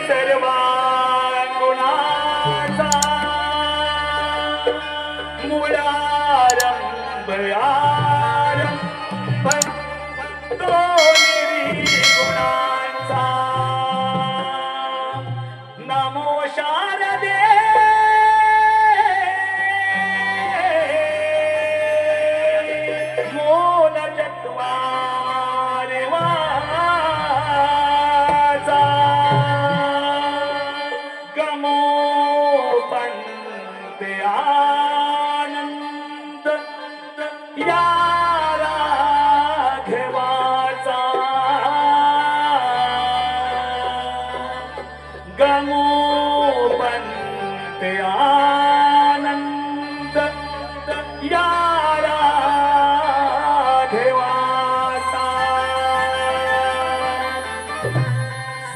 सर्वा गुणाचा मुळारंभ आरंभ तो निर्गुणांचा नमो आनंद या राघवाचा गमो पंते आनंद या राघवाचा.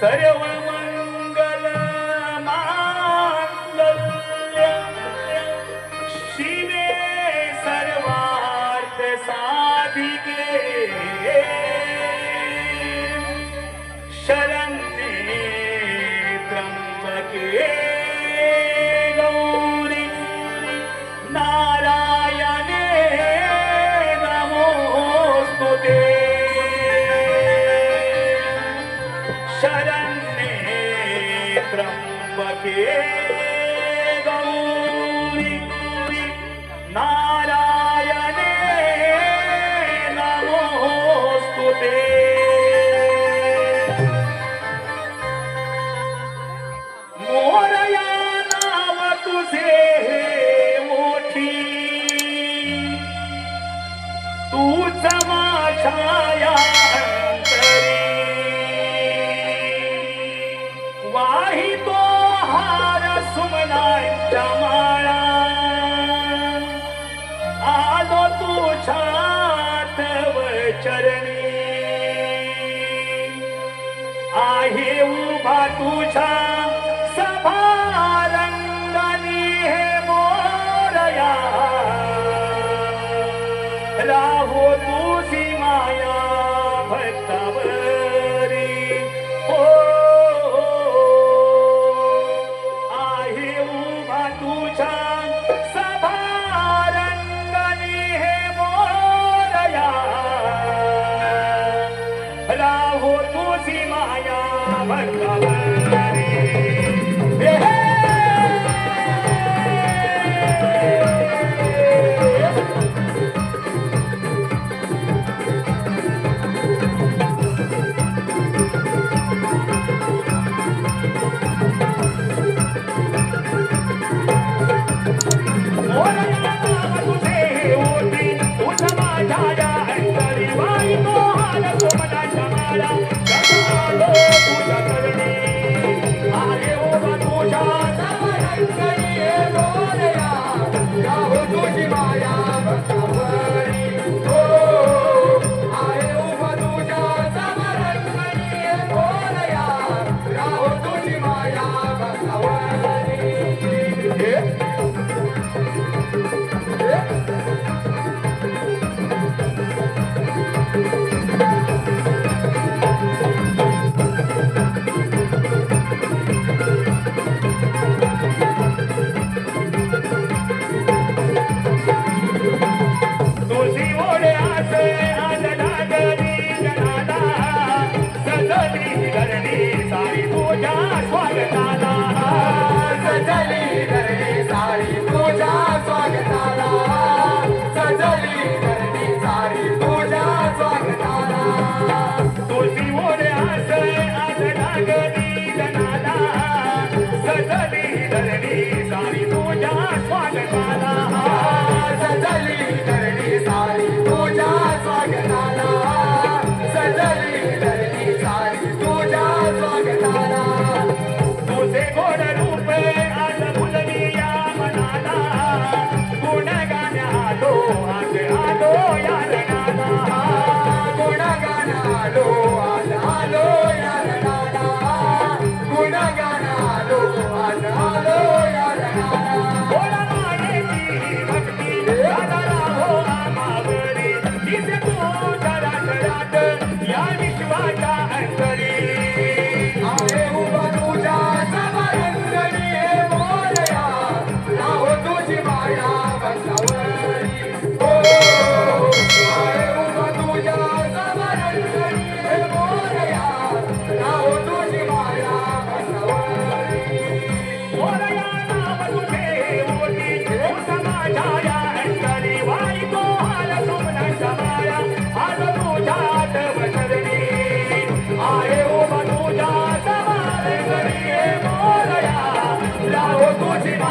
सर्व നാല चरणी. आहे उभा तुझा सभारंगानी हे मोरया. राहो तुझी माया भक्तावर. கடலடி Georgia.